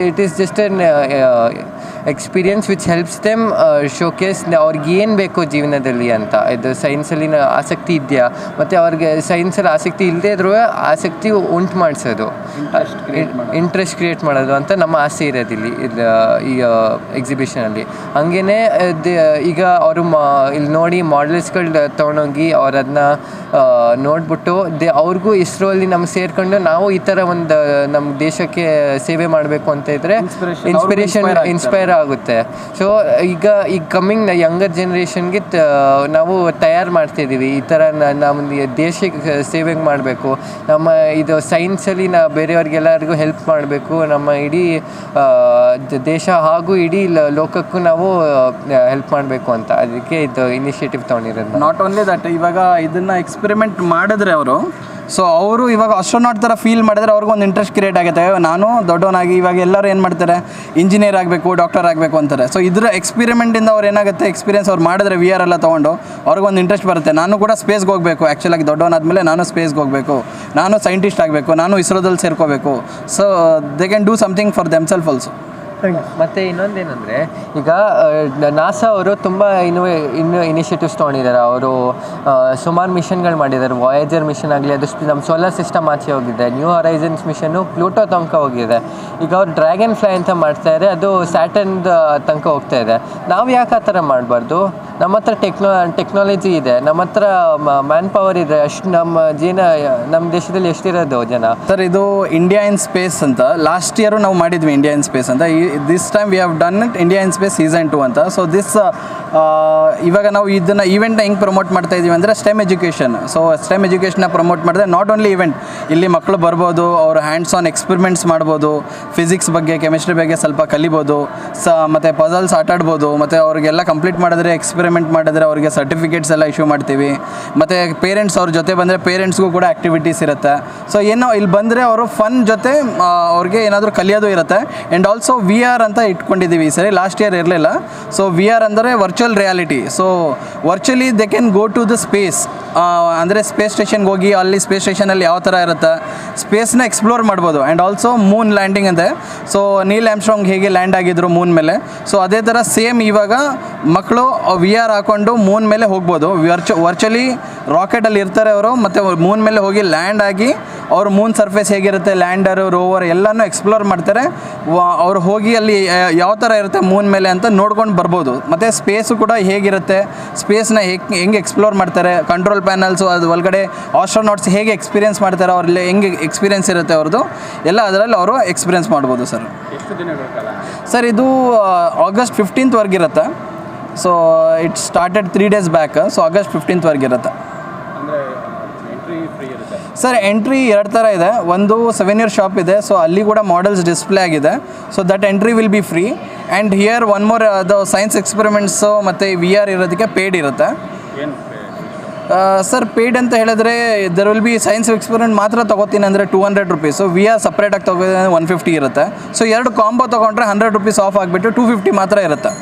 It is just an uh, uh, experience which helps them showcase ಅವ್ರಿಗೆ ಏನು ಬೇಕು ಜೀವನದಲ್ಲಿ ಅಂತ. ಇದು ಸೈನ್ಸಲ್ಲಿ ಆಸಕ್ತಿ ಇದೆಯಾ? ಮತ್ತು ಅವ್ರಿಗೆ ಸೈನ್ಸಲ್ಲಿ ಆಸಕ್ತಿ ಇಲ್ಲದೇ ಇದ್ರೂ ಆಸಕ್ತಿ ಉಂಟು ಮಾಡಿಸೋದು. ಇಂಟ್ರೆಸ್ಟ್ ಕ್ರಿಯೇಟ್ ಮಾಡೋದು. ಅಂತ ನಮ್ಮ ಆಸೆ ಇರೋದು ಇಲ್ಲಿ ಇದು ಈ ಎಕ್ಸಿಬಿಷನಲ್ಲಿ ಹಂಗೇ ಈಗ ಅವರು ಮಾ ಇಲ್ಲಿ ನೋಡಿ ಮಾಡೆಲ್ಸ್ಗಳು ತೊಗೊಂಡೋಗಿ ಅವರದನ್ನ ನೋಡ್ಬಿಟ್ಟು ದೇ ಅವ್ರಿಗೂ ಇಸ್ರೋಲ್ಲಿ ನಮ್ಗೆ ಸೇರ್ಕೊಂಡು ನಾವು ಈ ಥರ ಒಂದು ನಮ್ಮ ದೇಶಕ್ಕೆ ಸೇವೆ ಮಾಡಬೇಕು ಅಂತ ಇದ್ರೆ Inspiration. ಇನ್ಸ್ಪಿರೇಷನ್ ಅವ್ರಿಗೂ ಆಗುತ್ತೆ. ಸೊ ಈಗ, ಈ ಕಮ್ಮಿಂಗ್ ಯಂಗರ್ ಜನ್ರೇಷನ್ಗೆ ನಾವು ತಯಾರು ಮಾಡ್ತಿದ್ದೀವಿ ಈ ಥರ ನ- ನಮ್ಮ ದೇಶಕ್ಕೆ ಸೇವೆ ಮಾಡಬೇಕು. ನಮ್ಮ ಇದು ಸೈನ್ಸಲ್ಲಿ ನಾವು ಬೇರೆಯವ್ರಿಗೆಲ್ಲರಿಗೂ ಹೆಲ್ಪ್ ಮಾಡಬೇಕು. ನಮ್ಮ ಇಡೀ ದೇಶ ಹಾಗೂ ಇಡೀ ಲೋಕಕ್ಕೂ ನಾವು ಹೆಲ್ಪ್ ಮಾಡಬೇಕು ಅಂತ. ಅದಕ್ಕೆ ಇದು ಇನಿಷಿಯೇಟಿವ್ ತೊಗೊಂಡಿರೋದು ನಾಟ್ ಓನ್ಲಿ ದಟ್ ಇವಾಗ ಇದನ್ನು ಎಕ್ಸ್ಪೆರಿಮೆಂಟ್ ಮಾಡಿದ್ರೆ ಅವರು ಸೊ ಅವರು ಇವಾಗ ಅಸ್ಟ್ರೋನಾಟ್ ಥರ ಫೀಲ್ ಮಾಡಿದ್ರೆ ಅವ್ರಿಗೆ ಒಂದು ಇಂಟ್ರೆಸ್ಟ್ ಕ್ರಿಯೇಟ್ ಆಗುತ್ತೆ. ನಾನು ದೊಡ್ಡವನಾಗಿ ಇವಾಗ ಎಲ್ಲರೂ ಏನು ಮಾಡ್ತಾರೆ? ಇಂಜಿನಿಯರ್ ಆಗಬೇಕು ಡಾಕ್ಟರ್ ಆಗಬೇಕು ಅಂತಾರೆ. ಸೊ ಇದರ ಎಕ್ಸ್ಪಿರಿಮೆಂಟಿಂದ ಅವ್ರು ಏನಾಗುತ್ತೆ? ಎಕ್ಸ್ಪೀರಿಯನ್ಸ್ ಅವ್ರು ಮಾಡಿದ್ರೆ ವಿ ಆರ್ ಎಲ್ಲ ತೊಗೊಂಡು ಅವ್ರಿಗೊಂದು ಇಂಟ್ರೆಸ್ಟ್ ಬರುತ್ತೆ. ನಾನು ಕೂಡ ಸ್ಪೇಸ್ಗೆ ಹೋಗಬೇಕು. ಆ್ಯಕ್ಚುಲಾಗಿ ದೊಡ್ಡವನಾದಮೇಲೆ ನಾನು ಸ್ಪೇಸ್ಗೆ ಹೋಗಬೇಕು. ನಾನು ಸೈಂಟಿಸ್ಟ್ ಆಗಬೇಕು. ನಾನು ಇಸ್ರೋದಲ್ಲಿ ಸೇರ್ಕೋಬೇಕು. So they can do something for themselves also ಮತ್ತೆ ಇನ್ನೊಂದೇನೆಂದರೆ, ಈಗ ನಾಸಾ ಅವರು ತುಂಬ ಇನ್ನು ಇನ್ನು ಇನಿಷಿಯೇಟಿವ್ಸ್ ತೊಗೊಂಡಿದ್ದಾರೆ. ಅವರು ಸುಮಾರು ಮಿಷನ್ಗಳು ಮಾಡಿದ್ದಾರೆ. ವಾಯೇಜರ್ ಮಿಷನ್ ಆಗಲಿ, ಅದು ನಮ್ಮ ಸೋಲಾರ್ ಸಿಸ್ಟಮ್ ಆಚೆ ಹೋಗಿದೆ. ನ್ಯೂ ಹರೈಸನ್ಸ್ ಮಿಷನ್ನು ಪ್ಲೂಟೋ ತನಕ ಹೋಗಿದೆ. ಈಗ ಅವ್ರು ಡ್ರ್ಯಾಗನ್ ಫ್ಲೈ ಅಂತ ಮಾಡ್ತಾ ಇದ್ದಾರೆ ಅದು ಸ್ಯಾಟರ್ನ್ ತನಕ ಹೋಗ್ತಾ ಇದೆ. ನಾವು ಯಾಕೆ ಆ ಥರ ಮಾಡಬಾರ್ದು? ನಮ್ಮ ಹತ್ರ ಟೆಕ್ನೋ ಟೆಕ್ನಾಲಜಿ ಇದೆ. ನಮ್ಮ ಹತ್ರ ಮ್ಯಾನ್ ಪವರ್ ಇದೆ ಅಷ್ಟು ನಮ್ಮ ಜೀನ ನಮ್ಮ ದೇಶದಲ್ಲಿ ಎಷ್ಟಿರೋದು ಜನ? ಸರ್ ಇದು ಇಂಡಿಯಾ ಇನ್ ಸ್ಪೇಸ್ ಅಂತ. ಲಾಸ್ಟ್ ಇಯರು ನಾವು ಮಾಡಿದ್ವಿ ಇಂಡಿಯಾ ಇನ್ ಸ್ಪೇಸ್ ಅಂತ. This time we have done it India in space season two ಅಂತ. ಸೊ ದಿಸ್ ಇವಾಗ ನಾವು ಇದನ್ನು ಈವೆಂಟ್ನ ಹೆಂಗೆ ಪ್ರಮೋಟ್ ಮಾಡ್ತಾ ಇದೀವಿ ಅಂದರೆ ಸ್ಟೆಮ್ ಎಜುಕೇಷನ್ ಸೊ ಸ್ಟೆಮ್ ಎಜುಕೇಷನ್ನ ಪ್ರಮೋಟ್ ಮಾಡಿದ್ರೆ ನಾಟ್ ಓನ್ಲಿ ಇವೆಂಟ್ ಇಲ್ಲಿ ಮಕ್ಕಳು ಬರ್ಬೋದು, ಅವರು ಹ್ಯಾಂಡ್ಸ್ ಆನ್ ಎಕ್ಸ್ಪೆರಿಮೆಂಟ್ಸ್ ಮಾಡ್ಬೋದು ಫಿಸಿಕ್ಸ್ ಬಗ್ಗೆ ಕೆಮಿಸ್ಟ್ರಿ ಬಗ್ಗೆ ಸ್ವಲ್ಪ ಕಲಿಬೋದು, ಸ, ಮತ್ತು ಪಜಲ್ಸ್ ಆಟಾಡ್ಬೋದು, ಮತ್ತು ಅವ್ರಿಗೆಲ್ಲ ಕಂಪ್ಲೀಟ್ ಮಾಡಿದ್ರೆ ಎಕ್ಸ್ಪೆರಿಮೆಂಟ್ ಮಾಡಿದ್ರೆ ಅವರಿಗೆ ಸರ್ಟಿಫಿಕೇಟ್ಸ್ ಎಲ್ಲ ಇಶ್ಯೂ ಮಾಡ್ತೀವಿ. ಮತ್ತು ಪೇರೆಂಟ್ಸ್ ಅವ್ರ ಜೊತೆ ಬಂದರೆ ಪೇರೆಂಟ್ಸ್ಗೂ ಕೂಡ ಆ್ಯಕ್ಟಿವಿಟೀಸ್ ಇರುತ್ತೆ. ಸೊ ಏನೋ ಇಲ್ಲಿ ಬಂದರೆ ಅವರು ಫನ್ ಜೊತೆ ಅವ್ರಿಗೆ ಏನಾದರೂ ಕಲಿಯೋದು ಇರುತ್ತೆ. ಆ್ಯಂಡ್ ಆಲ್ಸೋ ವಿ ಆರ್ ಅಂತ ಇಟ್ಕೊಂಡಿದ್ದೀವಿ ಈ ಸರಿ ಲಾಸ್ಟ್ ಇಯರ್ ಇರಲಿಲ್ಲ. ಸೊ ವಿ ಆರ್ ಅಂದರೆ virtual reality so virtually they can go to the space ಅಂದರೆ ಸ್ಪೇಸ್ ಸ್ಟೇಷನ್ಗೆ ಹೋಗಿ ಅಲ್ಲಿ ಸ್ಪೇಸ್ ಸ್ಟೇಷನಲ್ಲಿ ಯಾವ ಥರ ಇರುತ್ತೆ ಸ್ಪೇಸ್ನ ಎಕ್ಸ್ಪ್ಲೋರ್ ಮಾಡ್ಬೋದು. ಆ್ಯಂಡ್ ಆಲ್ಸೋ ಮೂನ್ ಲ್ಯಾಂಡಿಂಗ್ ಅಂತೆ. ಸೊ ನೀಲ್ ಆ್ಯಮ್ಸ್ಟ್ರಾಂಗ್ ಹೇಗೆ ಲ್ಯಾಂಡ್ ಆಗಿದ್ರು ಮೂನ್ ಮೇಲೆ. ಸೊ ಅದೇ ಥರ ಸೇಮ್ ಇವಾಗ ಮಕ್ಕಳು ವಿ ಆರ್ ಹಾಕೊಂಡು ಮೂನ್ ಮೇಲೆ ಹೋಗ್ಬೋದು. ವರ್ಚು ವರ್ಚುಲಿ ರಾಕೆಟಲ್ಲಿ ಇರ್ತಾರೆ ಅವರು, ಮತ್ತು ಮೂನ್ ಮೇಲೆ ಹೋಗಿ ಲ್ಯಾಂಡ್ ಆಗಿ ಅವರು ಮೂನ್ ಸರ್ಫೇಸ್ ಹೇಗಿರುತ್ತೆ ಲ್ಯಾಂಡರು ರೋವರ್ ಎಲ್ಲನೂ ಎಕ್ಸ್ಪ್ಲೋರ್ ಮಾಡ್ತಾರೆ. ವ- ಅವ್ರು ಹೋಗಿ ಅಲ್ಲಿ ಯಾವ ಥರ ಇರುತ್ತೆ ಮೂನ್ ಮೇಲೆ ಅಂತ ನೋಡ್ಕೊಂಡು ಬರ್ಬೋದು. ಮತ್ತು ಸ್ಪೇಸು ಕೂಡ ಹೇಗಿರುತ್ತೆ ಸ್ಪೇಸ್ನ ಹೇಗೆ ಹೆಂಗೆ ಎಕ್ಸ್ಪ್ಲೋರ್ ಮಾಡ್ತಾರೆ ಕಂಟ್ರೋಲ್ ಪ್ಯಾನಲ್ಸು ಅದು ಒಳಗಡೆ ಆಸ್ಟ್ರೋನಾಟ್ಸ್ ಹೇಗೆ ಎಕ್ಸ್ಪೀರಿಯನ್ಸ್ ಮಾಡ್ತಾರೆ ಅವ್ರಲ್ಲಿ ಹೆಂಗೆ ಎಕ್ಸ್ಪೀರಿಯನ್ಸ್ ಇರುತ್ತೆ ಅವ್ರದ್ದು ಎಲ್ಲ ಅದರಲ್ಲಿ ಅವರು ಎಕ್ಸ್ಪೀರಿಯನ್ಸ್ ಮಾಡ್ಬೋದು ಸರ್. ಸರ್ ಇದು August ಫಿಫ್ಟೀನ್ತ್ವರೆಗಿರುತ್ತೆ so it started three days back so August ಫಿಫ್ಟೀನ್ತ್ವರೆಗೆ ಇರುತ್ತೆ. ಸರ್ ಎಂಟ್ರಿ ಎರಡು ಥರ ಇದೆ. ಒಂದು ಸೆವೆನ್ ಇಯರ್ ಶಾಪ್ ಇದೆ. ಸೊ ಅಲ್ಲಿ ಕೂಡ ಮಾಡೆಲ್ಸ್ ಡಿಸ್ಪ್ಲೇ ಆಗಿದೆ. So that entry will be free and here one more ಅದು ಸೈನ್ಸ್ ಎಕ್ಸ್ಪೆರಿಮೆಂಟ್ಸು ಮತ್ತು ವಿ ಆರ್ ಇರೋದಕ್ಕೆ ಪೇಯ್ಡ್ ಇರುತ್ತೆ. ಸರ್ ಪೇಯ್ಡ್ ಅಂತ ಹೇಳಿದ್ರೆ there will be science experiment ಮಾತ್ರ ತೊಗೋತೀನಿ ಅಂದರೆ two hundred rupees we R ಸಪ್ರೇಟಾಗಿ ತೊಗೋದ್ರೆ ಒನ್ ಫಿಫ್ಟಿ ಇರುತ್ತೆ. ಸೊ ಎರಡು ಕಾಂಬೋ ತೊಗೊಂಡ್ರೆ ಹಂಡ್ರೆಡ್ ರುಪೀಸ್ ಆಫ್ ಆಗಿಬಿಟ್ಟು ಟೂ ಫಿಫ್ಟಿ ಮಾತ್ರ ಇರುತ್ತೆ.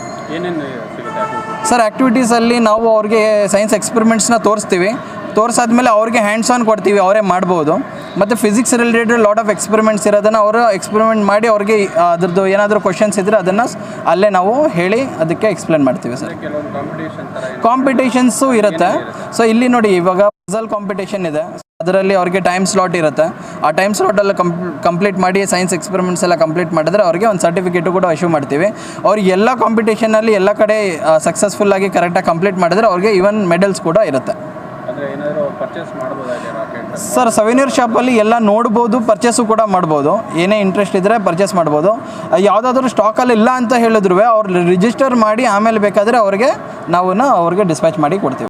ಸರ್ ಆ್ಯಕ್ಟಿವಿಟೀಸಲ್ಲಿ ನಾವು ಅವ್ರಿಗೆ ಸೈನ್ಸ್ ಎಕ್ಸ್ಪೆರಿಮೆಂಟ್ಸ್ನ ತೋರಿಸ್ತೀವಿ. ತೋರಿಸಾದ್ಮೇಲೆ ಅವ್ರಿಗೆ ಹ್ಯಾಂಡ್ಸ್ ಆನ್ ಕೊಡ್ತೀವಿ, ಅವರೇ ಮಾಡ್ಬೋದು. ಮತ್ತು physics related lot of experiments ಇರೋದನ್ನು ಅವರು ಎಕ್ಸ್ಪೆರಿಮೆಂಟ್ ಮಾಡಿ ಅವ್ರಿಗೆ ಅದ್ರದ್ದು ಏನಾದರೂ ಕ್ವಶನ್ಸ್ ಇದ್ದರೆ ಅದನ್ನು ಅಲ್ಲೇ ನಾವು ಹೇಳಿ ಅದಕ್ಕೆ ಎಕ್ಸ್ಪ್ಲೇನ್ ಮಾಡ್ತೀವಿ ಸರ್. ಕಾಂಪಿಟೇಷನ್ಸು ಇರುತ್ತೆ. ಸೊ ಇಲ್ಲಿ ನೋಡಿ ಇವಾಗ ಪಜಲ್ ಕಾಂಪಿಟೇಷನ್ ಇದೆ. ಅದರಲ್ಲಿ ಅವ್ರಿಗೆ ಟೈಮ್ ಸ್ಲಾಟ್ ಇರುತ್ತೆ. ಆ ಟೈಮ್ ಸ್ಲಾಟೆಲ್ಲ ಕಂಪ್ಲೀಟ್ ಮಾಡಿ ಸೈನ್ಸ್ ಎಕ್ಸ್ಪೆರಿಮೆಂಟ್ಸ್ ಎಲ್ಲ ಕಂಪ್ಲೀಟ್ ಮಾಡಿದ್ರೆ ಅವ್ರಿಗೆ ಒಂದು ಸರ್ಟಿಫಿಕೇಟು ಕೂಡ ಇಶ್ಯೂ ಮಾಡ್ತೀವಿ. ಅವ್ರು ಎಲ್ಲ ಕಾಂಪಿಟೇಷನಲ್ಲಿ ಎಲ್ಲ ಕಡೆ ಸಕ್ಸಸ್ಫುಲ್ಲಾಗಿ ಕರೆಕ್ಟಾಗಿ ಕಂಪ್ಲೀಟ್ ಮಾಡಿದ್ರೆ ಅವ್ರಿಗೆ ಈವನ್ ಮೆಡಲ್ಸ್ ಕೂಡ ಇರುತ್ತೆ. ಸರ್ ಸವಿನೀರ್ ಶಾಪಲ್ಲಿ ಎಲ್ಲ ನೋಡ್ಬೋದು ಪರ್ಚೇಸು ಕೂಡ ಮಾಡ್ಬೋದು. ಏನೇ ಇಂಟ್ರೆಸ್ಟ್ ಇದ್ದರೆ ಪರ್ಚೇಸ್ ಮಾಡ್ಬೋದು. ಯಾವುದಾದ್ರೂ ಸ್ಟಾಕಲ್ಲಿ ಇಲ್ಲ ಅಂತ ಹೇಳಿದ್ರು ಅವ್ರು ರಿಜಿಸ್ಟರ್ ಮಾಡಿ ಆಮೇಲೆ ಬೇಕಾದರೆ ಅವ್ರಿಗೆ ನಾವು ಅವ್ರಿಗೆ ಡಿಸ್ಪ್ಯಾಚ್ ಮಾಡಿ ಕೊಡ್ತೀವಿ.